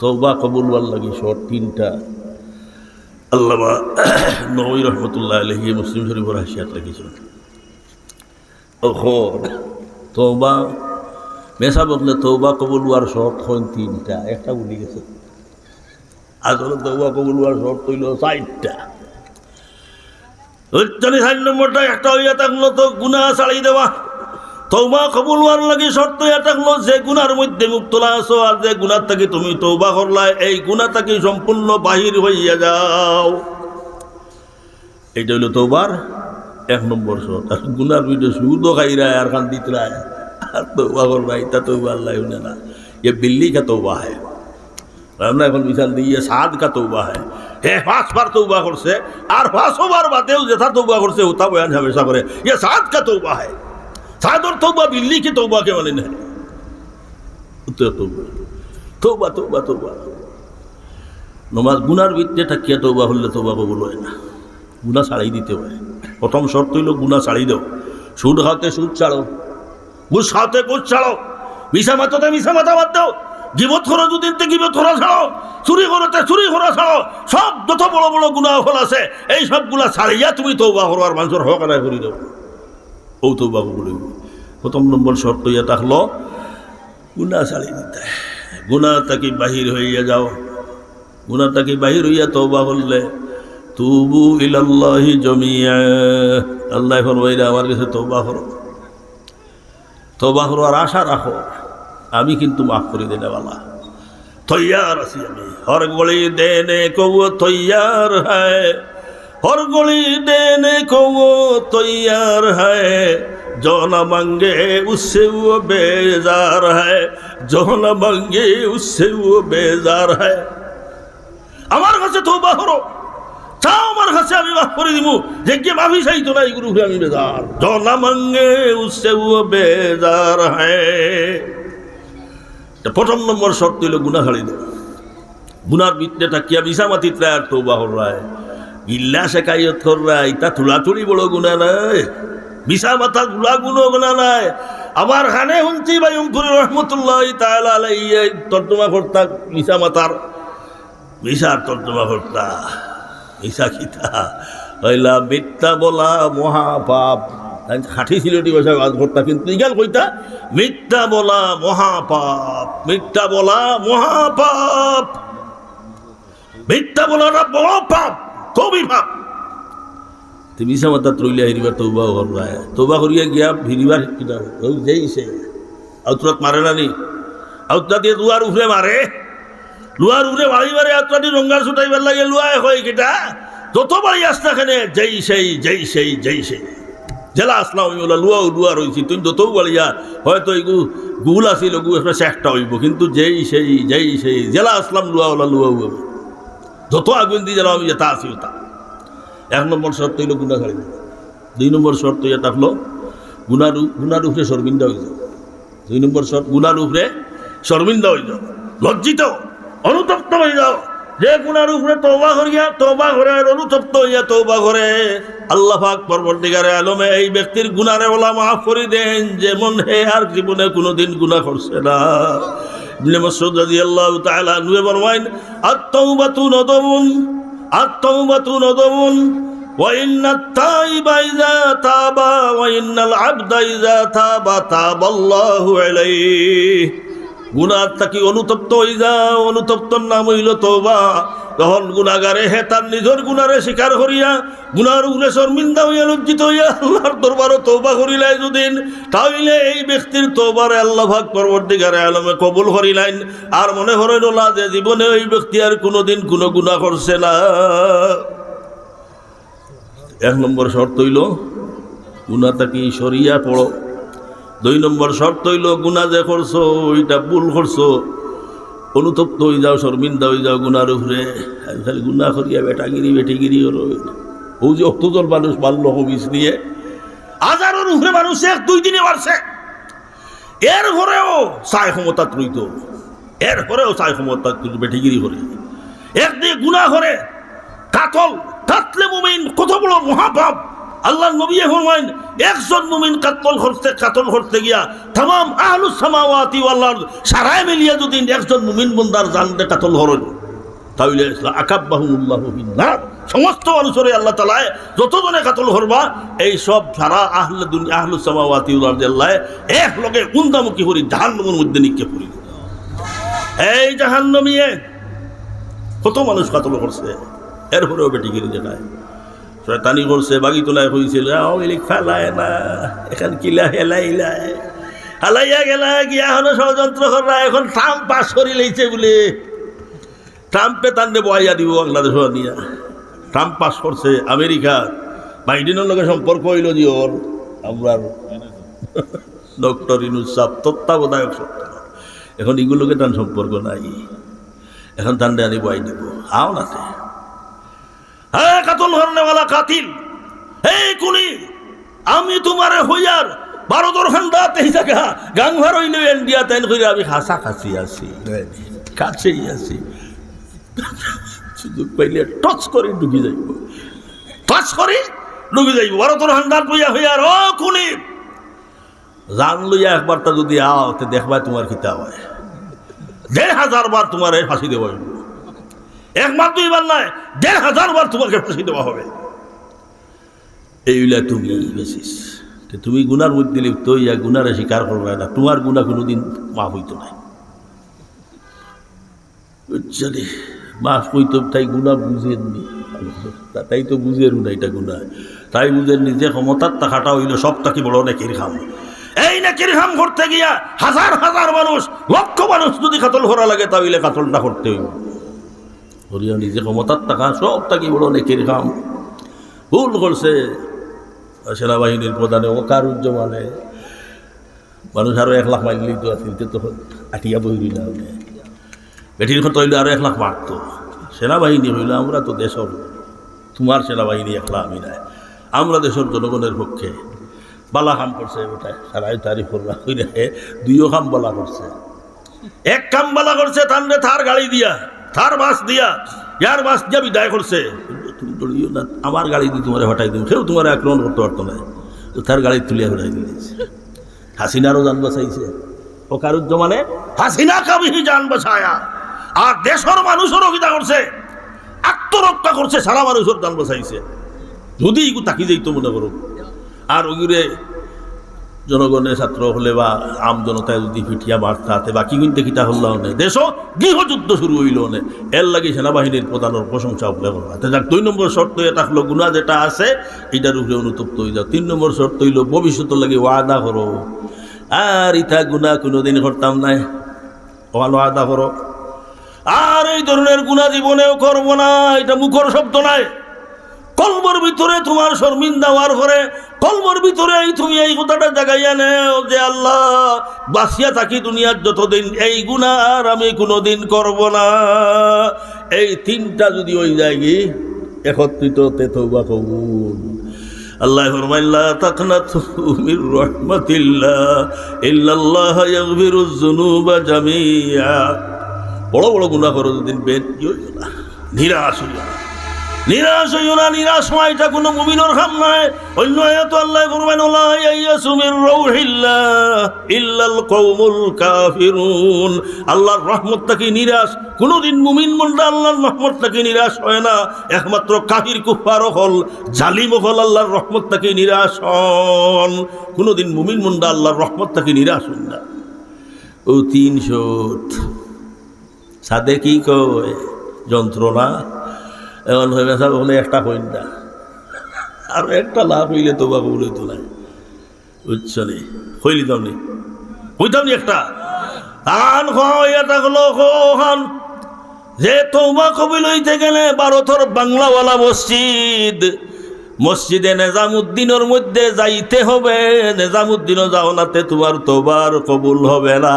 তৌবা কবুলওয়ার লাগি শর্ট তিনটা আল্লামা নবী রহমতুল্লাহ আলহি মুসলিম শরীফর হাসিয়াত রেখেছেন ওখন তৌবা মেসা বদলে তৌবা কবুল কবুলওয়ার শর্ট হন তিনটা, একটা বলি গেছে। আসলে তৌবা কবুল কবুলওয়ার শর্ট হইল চারটা। চার নম্বরটা, একটা হইয়া থাকল তো গুণা ছাড়াই দেওয়া। তৌবা কবুল হওয়ার লাগে শর্ত এটা হলো যে গুনার মধ্যে মুক্তলা আছো আর যে গুনার থেকে তুমি তৌবা করলা এই গুণা থেকে সম্পূর্ণ বাহির হইয়া যাও এইটা হইলো তৌবার এক নম্বর শর্ত আর গুনার ভিতরে সুদও খাইরায় আর খান দিতরায় আর তৌবা করবা এটা তৌবা আল্লাহ শুনে না ये बिल्ली का तौबा है আমরা এখন মিশাল দিই ये साद का तौबा है হে পাঁচ বার তৌবা করছে আর পাঁচশো বার বাদেও যেথা তৌবা করছে ওটা বয়ান হামেশা করে ये साद का तौबा है সাদর তৌবা বিল্লি কি তৌবা কে বলেন তৌবা তৌবা তৌবা তৌবা নমাজ গুনার ভিত্তে থাকিয়া তৌবা হলে তৌবা কবুল হয় না। গুণা ছাড়াই দিতে হয়। প্রথম শর্ত হইল গুণা ছাড়াই দাও। সুদ খাওয়াতে সুদ ছাড়ো ঘুষ খাওয়াতে ঘুষ ছাড়ো মিশা মাতাতে মিশা মাথা বাদ দাও। গিবত করো দুদিন থেকে গিবত করা ছাড়ো চুরি করতে চুরি করা ছাড়ো সব যত বড় বড় গুণা ফল আছে, এই সবগুলা ছাড়িয়া তুমি তৌবা করো আর মানুষের হক আদায় করে দেবো হইব প্রথম নম্বর শর্ত ইয়া থাকল গুণা ছাড়িয়ে দিতে। গুণা তাকে বাহির হইয়া যাও। গুণা তাকে বাহির হইয়া তৌবা করলে, তুবু ইলাল্লাহি জমিয়া। আল্লাহ ফরমাইলে আমার কাছে তৌবা করো। তৌবা করো আর আশা রাখো, আমি কিন্তু মাফ করে দিলে বালা। তৈয়ার আছি আমি। হর গলি দেনে কৌ তৈয়ার হ্যায় हर गली देने को वो तैयार है जो न मांगे उससे वो बेजार है जो न मांगे उससे वो बेजार है আমার কাছে তো বাহরো চাও আমার কাছে আমি মাফ করে দিব যে কে মাফি চাইতো না এইগুলো আমি বেজার জনা মাঙ্গে উসে ও বেজার হ্যাঁ প্রথম নম্বর শর্ত হইল গুণা ছাড়ি দেব গুনার বিদ্যেটা কিয়া মিশামাতি ত্রায় তো বাহর রায় ইল্লা শেখাইয়ত কররা ইতা তুলাতুলি বড় গুণা নাই বিশা মাথা গুলা গুণ গুণা নাই আমার খানে শুনছি ভাই উমপুরি রহমতুল্লাহ তাহলে আলাই তর্জমা করতা মিশা মাতার মিশার তর্জমা করতা মিশা খিতা। হইলা মিথ্যা বলা মহাপাপ। খাঠি সিলেটি ভাষায় বাদ কিন্তু ইগাল কইতা, মিথ্যা বলা মহাপাপ, মিথ্যা বলা মহাপাপ। মিথ্যা বলাটা বড় পাপ। কবি ভাব। তুমি সামাতা ত্রইলে হেরিবার তৌবা করবায় তৌবা করিয়া গিয়া ফিরিবার কিনা যেই সে আউতরাত মারে না নি? আউতরা দিয়ে লুয়ার উফরে মারে লুয়ার উফরে বাড়ি মারে আউতরাটি রঙ্গার ছুটাইবার লাগে লুয়ায় হয় কিটা। যত বাড়ি আসতা খানে যেই সেই যেই সেই যেই সেই জেলা আসলাম আমি বলা লুয়াও লুয়া রয়েছি তুই যত বাড়িয়া হয়তো এই গুল আসিল গু একটা চেষ্টা হইব কিন্তু যেই সেই যেই সেই জেলা আসলাম লুয়া ওলা লুয়া হইব যত আগুন দিয়ে গেলাম আমি যেটা আছি ওটা। এক নম্বর শর্ত হইল গুণা। ছাড়ি দুই নম্বর শর্ত ইয়ে থাকল গুণার গুণার উপরে শর্মিন্দা হয়ে যাও। দুই নম্বর শর্ত গুণার উপরে শর্মিন্দা হয়ে যাও। লজ্জিত, অনুতপ্ত হয়ে যাও। যে গুণার উপরে তৌবা করিয়া তৌবা আর অনুতপ্ত হইয়া তৌবা করে, আল্লাহ পাক পরবর্তীকারে আলমে এই ব্যক্তির গুণারে ওলা মাফ করে দেন, যেমন হে আর জীবনে কোনোদিন গুণা করছে না। ابن مسعود رضي الله تعالى عنه فرمائن التوبة ندم التوبة ندم وإن التائب إذا تاب وإن العبد إذا تاب تاب الله عليه গুনার তাকে অনুতপ্ত হয়ে যাও অনুতপ্তর নাম হইল তোবা তখন গুণাগারে, হে তার নিজের গুণারে স্বীকার করিয়া গুনার উগলে শর্মিন্দা হইয়া লজ্জিত হইয়া আল্লাহর দরবারও তৌবা করিলাই যদিন তাহলে এই ব্যক্তির তৌবারে আল্লাহ ভাগ পরবর্তীকারে আলমে কবুল করিলাইন। আর মনে করেন ওলা যে জীবনে ওই ব্যক্তি আর কোনোদিন কোনো গুণা করছে না। এক নম্বর শর্ত হইল গুণা তাকে সরিয়া পড়ো। দুই নম্বর শর্ত হইল, গুণা যে করছ, ওইটা ভুল করছ। অনুতপ্ত হয়ে যাও, শর্মিন্দা হয়ে যাও, গুনার উপরে। খালি গুণা করিয়া বেটাগিরি, বেটিগিরি হলো। ও যে অক্তজল মানুষ মারল হবিস নিয়ে। হাজারের উপরে মানুষ এক, দুই দিনে মারছে। এর পরেও চায় ক্ষমতা ত্রুইত এর পরেও চায় ক্ষমতা বেটিগিরি করে একদিকে গুণা করে কাতল, কাতলে মুমিন, কত বড় মহাপাপ। আল্লাহ নবী ফরমাইন, একজন মুমিন কাতল করতে কাতল করতে গিয়া তাম আহলুস সামাওয়াতি আরদ সারায় মিলিয়া যদি একজন মুমিন বন্দার জানতে কাতল হরন, তাহলে আকাব্বাহুল্লাহ সমস্ত মানুষরে আল্লাহ তালায় যতজনে কাতল হরবা, এই সব সারা আহলে দুনিয়া, আহলুস সামাওয়াতি আল্লাহ, এক লগে উন্দামুখী করি জাহান্নামের মধ্যে নিক্ষেপ করি এই জাহান্নামিয়ে, কত মানুষ কাতল করছে? এরপরেও বেটি গিরি দেখায় শয়তানি করছে বাগি তোলায় হয়েছিল ফেলায় না, এখান কিলা হেলাইলায় হালাইয়া গেলা, গিয়া হলো ষড়যন্ত্র করা, এখন ট্রাম্প পাস করি লইছে বলে। ট্রাম্পে তান্ডে বয়াইয়া দিব বাংলাদেশ নিয়া ট্রাম্প পাস করছে আমেরিকা, বাইডেনের লগে সম্পর্ক হইল যে ওর আমরা ডক্টর সাহ, তত্ত্বাবধায়ক এখন এগুলোকে তার সম্পর্ক নাই, এখন তান্ডে আনি বয়াই দিব আও নাতে। কাতল। হে আমি তোমারে হইয়ার ভারতর খান্দাতে জায়গা গাংভার হইল ইন্ডিয়া তাইন করে আমি হাসা আছি, কাছেই আছি। সুযোগ পাইলে টচ করে ঢুকি যাইব। টচ করে ঢুকি যাইব। ভারতর খান্দার লইয়া হইয়ার ও জান লইয়া যদি আও দেখবা তোমার খিতা হয়। দেড় হাজার বার তোমার ফাঁসি হইব একবার দুইবার নয় দেড় হাজার বার তোমাকে ফাঁসি দেওয়া হবে। এইগুলা তুমি বেশিস। তুমি গুনার মধ্যে লিপ্ত ইয়া গুনারে স্বীকার করবে না, তোমার গুণা কোনোদিন মাফ হইতো না? বুঝছালি মাফ হইতো, তাই গুণা বুঝেননি তাই তো বুঝেন না এটা গুণা তাই বুঝেননি যে ক্ষমতার টাকাটা হইল সব তাকে বড় নেকির খাম। এই নেকির খাম করতে গিয়া হাজার হাজার মানুষ, লক্ষ মানুষ যদি কাতল করা লাগে তাহলে কাতলটা করতে হইব। হরিয়া নিজে ক্ষমতার টাকা সব তাকে বড় নেকির কাম। ভুল করছে সেনাবাহিনীর প্রধানে অকারুজ্জমানে মানুষ আরও এক লাখ মাইল তো আছিল তো আটিয়া না হলে বেটির কথা হইলে আরও এক লাখ মারতো সেনাবাহিনী হইলে আমরা তো দেশর তোমার সেনাবাহিনী একলা আমি নাই। আমরা দেশের জনগণের পক্ষে বালা কাম করছে ওটাই সারাই তারিখ করবা হইলে দুইও কাম বলা করছে। এক কাম বলা করছে থার গাড়ি দিয়া। থার বাস দিয়া ইয়ার বাস দিয়া বিদায় করছে। তুমি দৌড়িও না আমার গাড়ি দিয়ে তোমার হটাই দিন কেউ তোমার আক্রমণ করতে পারতো না। তো তার গাড়ি তুলিয়া হটাই দিয়েছে হাসিনারও যান বাঁচাইছে। ও কারুজ্জমানে হাসিনা কাবিহি যান বাঁচায়া। আর দেশের মানুষেরও কিতা করছে। আত্মরক্ষা করছে সারা মানুষের যান বাঁচাইছে। যদি তাকি যাইতো মনে করো। আর ওগুলো জনগণের ছাত্র হলে বা আম জনতায় যদি পিঠিয়া মারতে হাতে বা কি কিনতে কিটা হল নে দেশ গৃহযুদ্ধ শুরু হইল নে। এর লাগে সেনাবাহিনীর প্রধানের প্রশংসা করবা যাক, দুই নম্বর শর্ত এটা হলো গুণা যেটা আছে, এটার উপরে অনুতপ্ত হয়ে যাও। তিন নম্বর শর্ত হইল ভবিষ্যতের লাগে ওয়াদা করো। আর ইটা গুণা কোনোদিন করতাম নাই। ওয়াদা করো। আর এই ধরনের গুণা জীবনেও করব না, এটা মুখর শব্দ নাই। কলবর ভিতরে তোমার শর্মিন্দা হওয়ার পরে কলবর ভিতরে তুমি এই কথাটা জাগাইয়া নেও যে আল্লাহ বাসিয়া থাকি দুনিয়ার যতদিন এই গুণা আর আমি কোনোদিন করব না। এই তিনটা যদি ওই জায়গি একত্রিত তেতবা কবুল। আল্লাহ ফরমাইল্লা তাকনাতু মির রাহমাতিল্লাহ, ইল্লাল্লাহ ইয়াগফিরুজ যুনুবা জামিয়া বড় বড় গুনাহ করো যদি বেদ কি নিরাশ হইল না। নিরাশ হইও না, নিরাশ হয় এটা কোনো মুমিনের খাম নয়। অন্য আয়াত আল্লাহ কাফিরুন। আল্লাহর রহমত থেকে নিরাশ। কোনোদিন মুমিন মন্ডা আল্লাহর রহমত থেকে নিরাশ হয় না। একমাত্র কাফির কুফার হল জালিম হল আল্লাহর রহমত থেকে নিরাশ হন। কোনোদিন মুমিন মন্ডা আল্লাহর রহমত তাকে নিরাশ হন না। ও তিনশো সাদে কি কয়, যন্ত্রণা? এমন হয়ে গেছে বলে, একটা হইন না আর একটা লাভ হইলে তো বাবু বলে তো নাই। বুঝছ নি? হইলি তামনি হইতাম নি একটা? আন এটা হলো খান যে তৌবা কবি লইতে গেলে ভারতের বাংলাওয়ালা মসজিদ। মসজিদে নেজামুদ্দিনের মধ্যে যাইতে হবে। নেজামুদ্দিনও যাও নাতে তোমার তোবার কবুল হবে না।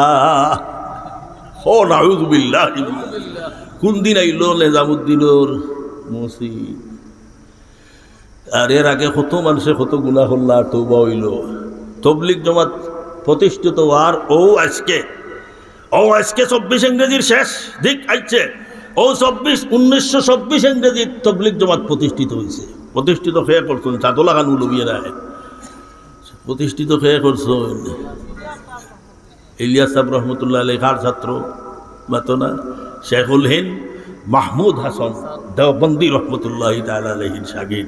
ও নাউজুবিল্লাহ কোন দিন আইলো নেজামুদ্দিনের মসজিদ আর এর আগে কত মানুষে কত গুণা হল্লা তৌবা হইল। তবলিক জমাত প্রতিষ্ঠিত আর ও আজকে ও আজকে চব্বিশ ইংরেজির শেষ দিক আইছে। ও চব্বিশ, উনিশশো চব্বিশ ইংরেজির তবলিক জমাত প্রতিষ্ঠিত হয়েছে প্রতিষ্ঠিত খেয়ে করছেন চাদো লাগানো লবিয়ে রায়। প্রতিষ্ঠিত খেয়ে করছেন। ইলিয়াস সাহেব রহমতুল্লাহ লেখার ছাত্র মাতো না শেখুল হিন্দ, মাহমুদ হাসান। দেওবন্দি রহমতুল্লাহ তালা আলহিন শাগির